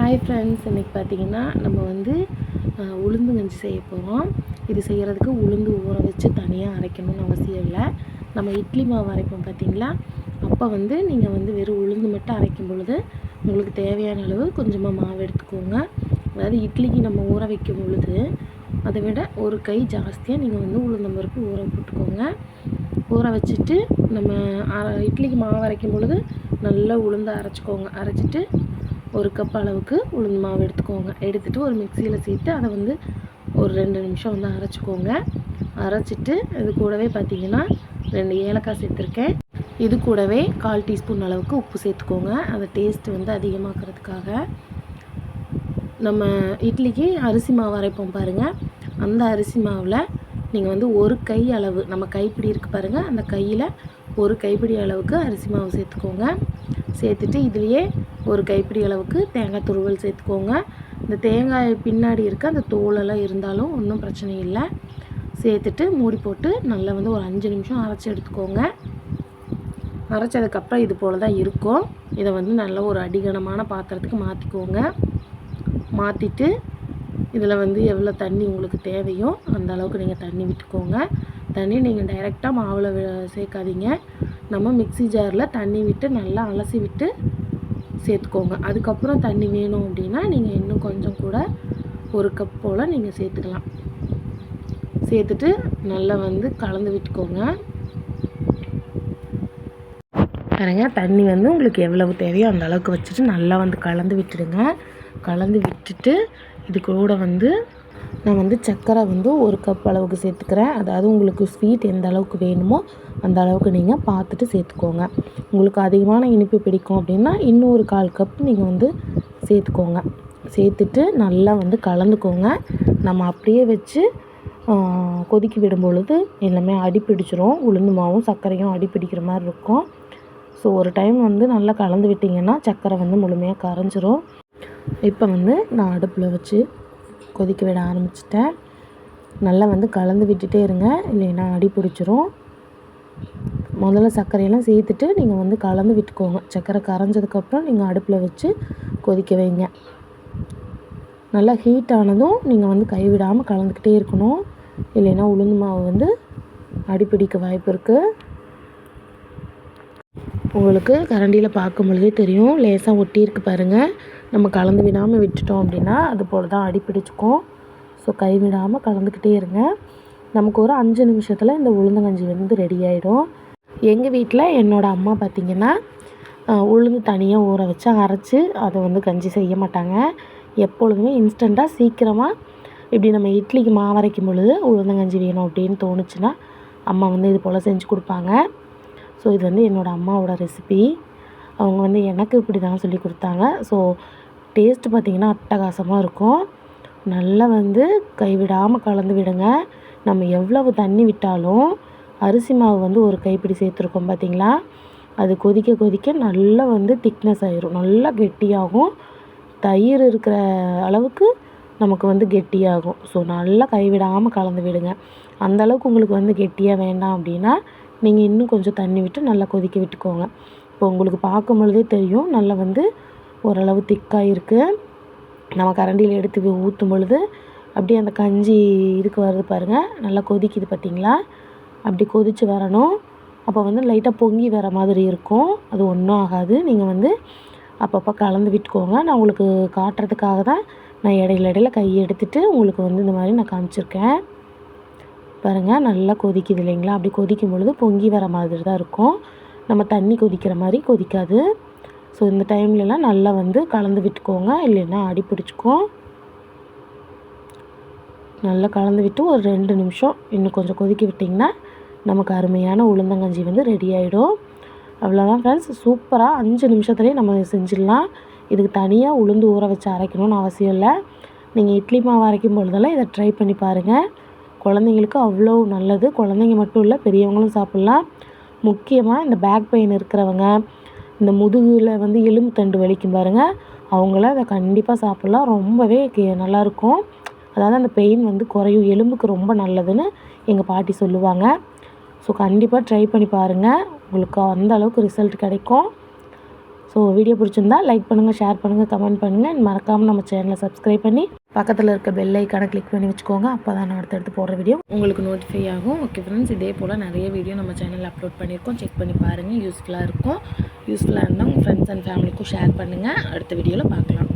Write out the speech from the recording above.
Hi friends இன்றைக்கி பார்த்தீங்கன்னா நம்ம வந்து உளுந்து கஞ்சி செய்ய போகிறோம் இது செய்கிறதுக்கு உளுந்து ஊற வச்சு தனியாக அரைக்கணும்னு அவசியம் இல்லை. நம்ம இட்லி மாவு அரைப்போம் பார்த்திங்களா? அப்போ வந்து நீங்கள் வந்து வெறும் உளுந்து மட்டும் அரைக்கும் பொழுது உங்களுக்கு தேவையான அளவு கொஞ்சமாக மாவு எடுத்துக்கோங்க. அதாவது இட்லிக்கு நம்ம ஊற வைக்கும் பொழுது அதை விட ஒரு கை ஜாஸ்தியாக நீங்கள் வந்து உளுந்தம் பருப்பு ஊற போட்டுக்கோங்க. ஊற வச்சுட்டு நம்ம அரை இட்லிக்கு மாவு அரைக்கும் பொழுது நல்லா உளுந்து அரைச்சிக்கோங்க. அரைச்சிட்டு ஒரு கப் அளவுக்கு உளுந்து மாவு எடுத்துக்கோங்க. எடுத்துகிட்டு ஒரு மிக்சியில் சேர்த்து அதை வந்து ஒரு ரெண்டு நிமிஷம் வந்து அரைச்சிக்கோங்க. அரைச்சிட்டு இது கூடவே பார்த்தீங்கன்னா ரெண்டு ஏலக்காய் சேர்த்துருக்கேன். இது கூடவே கால் டீஸ்பூன் அளவுக்கு உப்பு சேர்த்துக்கோங்க. அந்த டேஸ்ட் வந்து அதிகமாக்குறதுக்காக. நம்ம இட்லிக்கு அரிசி மாவு அரைப்போம் பாருங்கள் அந்த அரிசி மாவில் நீங்கள் வந்து ஒரு கை அளவு நம்ம கைப்பிடி இருக்குது பாருங்கள் அந்த கையில் ஒரு கைப்பிடி அளவுக்கு அரிசி மாவு சேர்த்துக்கோங்க. சேர்த்துட்டு இதுலேயே ஒரு கைப்பிடி அளவுக்கு தேங்காய் துருவல் சேர்த்துக்கோங்க. இந்த தேங்காய் பின்னாடி இருக்க அந்த தோலெல்லாம் இருந்தாலும் ஒன்றும் பிரச்சனை இல்லை. சேர்த்துட்டு மூடி போட்டு நல்லா வந்து ஒரு அஞ்சு நிமிஷம் அரைச்சி எடுத்துக்கோங்க. அரைச்சதுக்கப்புறம் இது போல் தான் இருக்கும். இதை வந்து நல்ல ஒரு அடிகனமான பாத்திரத்துக்கு மாற்றிக்கோங்க மாற்றிட்டு இதில் வந்து எவ்வளோ தண்ணி உங்களுக்கு தேவையோ அந்த அளவுக்கு நீங்கள் தண்ணி விட்டுக்கோங்க. தண்ணி நீங்கள் டைரெக்டாக மாவில் சேர்க்காதீங்க. நம்ம மிக்ஸி ஜாரில் தண்ணி விட்டு நல்லா அலசி விட்டு சேர்த்துக்கோங்க. அதுக்கப்புறம் தண்ணி வேணும் அப்படின்னா நீங்கள் இன்னும் கொஞ்சம் கூட ஒரு கப் போல் நீங்கள் சேர்த்துக்கலாம். சேர்த்துட்டு நல்லா வந்து கலந்து விட்டுக்கோங்க. பாருங்க தண்ணி வந்து உங்களுக்கு எவ்வளவு தேவையோ அந்த அளவுக்கு வச்சுட்டு நல்லா வந்து கலந்து விட்டுடுங்க. கலந்து விட்டுட்டு இது கூட வந்து நான் வந்து சர்க்கரை வந்து ஒரு கப் அளவுக்கு சேர்த்துக்கிறேன். அதாவது உங்களுக்கு ஸ்வீட் எந்த அளவுக்கு வேணுமோ அந்த அளவுக்கு நீங்கள் பார்த்துட்டு சேர்த்துக்கோங்க. உங்களுக்கு அதிகமான இனிப்பு பிடிக்கும் அப்படின்னா இன்னும் ஒரு கால் கப் நீங்கள் வந்து சேர்த்துக்கோங்க. சேர்த்துட்டு நல்லா வந்து கலந்துக்கோங்க. நம்ம அப்படியே வச்சு கொதிக்க விடும் பொழுது எல்லாமே அடி பிடிச்சிரும் உளுந்து மாவும் சர்க்கரையும் அடி பிடிக்கிற மாதிரி இருக்கும். ஸோ ஒரு டைம் வந்து நல்லா கலந்து விட்டிங்கன்னா சர்க்கரை வந்து முழுமையாக கரைஞ்சிரும். இப்போ வந்து நான் அடுப்பில் வச்சு கொதிக்க விட ஆரம்பிச்சிட்டேன். நல்லா வந்து கலந்து விட்டுட்டே இருங்க. இல்லைன்னா அடி பிடிச்சிரும். முதல்ல சர்க்கரையெல்லாம் சேர்த்துட்டு நீங்கள் வந்து கலந்து விட்டுக்கோங்க. சர்க்கரை கரைஞ்சதுக்கப்புறம் நீங்கள் அடுப்பில் வச்சு கொதிக்க வைங்க. நல்லா ஹீட் ஆனதும் நீங்கள் வந்து கைவிடாமல் கலந்துக்கிட்டே இருக்கணும். இல்லைன்னா உளுந்து மாவு வந்து அடிப்பிடிக்க வாய்ப்பு இருக்குது உங்களுக்கு கரண்டியில் பார்க்கும் பொழுதே தெரியும். லேசாக ஒட்டியிருக்கு பாருங்கள் நம்ம கலந்து விடாமல் விட்டுட்டோம் அப்படின்னா அது போல் தான் அடி பிடிச்சிக்கும். ஸோ கைவிடாமல் கலந்துக்கிட்டே இருங்க. நமக்கு ஒரு அஞ்சு நிமிஷத்தில் இந்த உளுந்தங்கஞ்சி வந்து ரெடி ஆகிடும் எங்கள் வீட்டில் என்னோடய அம்மா பார்த்திங்கன்னா உளுந்து தனியாக ஊற வச்சு அரைச்சி அதை வந்து கஞ்சி செய்ய மாட்டாங்க. எப்பொழுதுமே இன்ஸ்டண்ட்டாக சீக்கிரமாக இப்படி நம்ம இட்லிக்கு மாவரைக்கும் பொழுது உளுந்தங்கஞ்சி வேணும் அப்படின்னு தோணுச்சுன்னா அம்மா வந்து இது போல் செஞ்சு கொடுப்பாங்க. ஸோ இது வந்து என்னோடய அம்மாவோட ரெசிபி அவங்க வந்து எனக்கு இப்படி தான் சொல்லி கொடுத்தாங்க. ஸோ டேஸ்ட் பார்த்திங்கன்னா அட்டகாசமாக இருக்கும். நல்லா வந்து கைவிடாமல் கலந்து விடுங்க. நம்ம எவ்வளவு தண்ணி விட்டாலும் அரிசி மாவு வந்து ஒரு கைப்பிடி சேர்த்துருக்கோம் பார்த்திங்களா? அது கொதிக்க கொதிக்க நல்லா வந்து திக்னஸ் ஆயிரும். நல்லா கெட்டியாகும். தயிர் இருக்கிற அளவுக்கு நமக்கு வந்து கெட்டியாகும். ஸோ நல்லா கைவிடாமல் கலந்து விடுங்க. அந்த அளவுக்கு உங்களுக்கு வந்து கெட்டியாக வேண்டாம் அப்படின்னா நீங்கள் இன்னும் கொஞ்சம் தண்ணி விட்டு நல்லா கொதிக்க விட்டுக்கோங்க. இப்போ உங்களுக்கு பார்க்கும் பொழுதே தெரியும். நல்லா வந்து ஓரளவு திக்காக இருக்குது நம்ம கரண்டியில் எடுத்து ஊற்றும் பொழுது அப்படியே அந்த கஞ்சி இதுக்கு வருது பாருங்கள் நல்லா கொதிக்குது பார்த்தீங்களா? அப்படி கொதித்து வரணும். அப்போ வந்து லைட்டாக பொங்கி வர மாதிரி இருக்கும். அது ஒன்றும் ஆகாது. நீங்கள் வந்து அப்பப்போ கலந்து விட்டுக்கோங்க. நான் உங்களுக்கு காட்டுறதுக்காக தான் நான் இடையில இடையில கையை எடுத்துட்டு உங்களுக்கு வந்து இந்த மாதிரி நான் காமிச்சிருக்கேன். பாருங்கள் நல்லா கொதிக்குது இல்லைங்களா? அப்படி கொதிக்கும் பொழுது பொங்கி வர மாதிரி தான் இருக்கும். நம்ம தண்ணி கொதிக்கிற மாதிரி கொதிக்காது. ஸோ இந்த டைம்லலாம் நல்லா வந்து கலந்து விட்டுக்கோங்க. இல்லைன்னா அடி பிடிச்சிக்கும். நல்லா கலந்து விட்டு ஒரு ரெண்டு நிமிஷம் இன்னும் கொஞ்சம் கொதிக்க விட்டிங்கன்னா நமக்கு அருமையான உளுந்தங்கஞ்சி வந்து ரெடி ஆகிடும் அவ்வளோதான் ஃப்ரெண்ட்ஸ் சூப்பராக அஞ்சு நிமிஷத்துலேயே நம்ம செஞ்சிடலாம். இதுக்கு தனியாக உளுந்து ஊற வச்சு அரைக்கணும்னு அவசியம் இல்லை. நீங்கள் இட்லி மாவு அரைக்கும் பொழுதெல்லாம் இதை ட்ரை பண்ணி பாருங்கள் குழந்தைங்களுக்கு அவ்வளோ நல்லது. குழந்தைங்க மட்டும் இல்லை பெரியவங்களும் சாப்பிட்லாம். முக்கியமாக இந்த பேக் பெயின் இருக்கிறவங்க இந்த முதுகில் வந்து எலும்பு தண்டு வலிக்கும் பாருங்கள் அவங்களாம் அதை கண்டிப்பாக சாப்பிட்லாம். ரொம்பவே கே- நல்லாயிருக்கும். அதாவது அந்த பெயின் வந்து குறையும். எலும்புக்கு ரொம்ப நல்லதுன்னு எங்கள் பாட்டி சொல்லுவாங்க. ஸோ கண்டிப்பாக ட்ரை பண்ணி பாருங்கள் உங்களுக்கு அந்த அளவுக்கு ரிசல்ட் கிடைக்கும். ஸோ வீடியோ பிடிச்சிருந்தா லைக் பண்ணுங்கள் ஷேர் பண்ணுங்கள் கமெண்ட் பண்ணுங்கள் மறக்காமல் நம்ம சேனலை சப்ஸ்கிரைப் பண்ணி பக்கத்தில் இருக்க பெல் ஐக்கானை கிளிக் பண்ணி வச்சுக்கோங்க. அப்போ தான் நான் அடுத்தடுத்து போடுற வீடியோ உங்களுக்கு நோட்டிஃபை ஆகும். ஓகே ஃப்ரெண்ட்ஸ் இதே போல் நிறைய வீடியோ நம்ம சேனலில் அப்லோட் பண்ணியிருக்கோம். செக் பண்ணி பாருங்கள் யூஸ்ஃபுல்லாக இருக்கும். யூஸ்ஃபுல்லாக இருந்தால் உங்கள் ஃப்ரெண்ட்ஸ் அண்ட் ஃபேமிலிக்கும் ஷேர் பண்ணுங்கள் அடுத்த வீடியோவில் பார்க்கலாம்.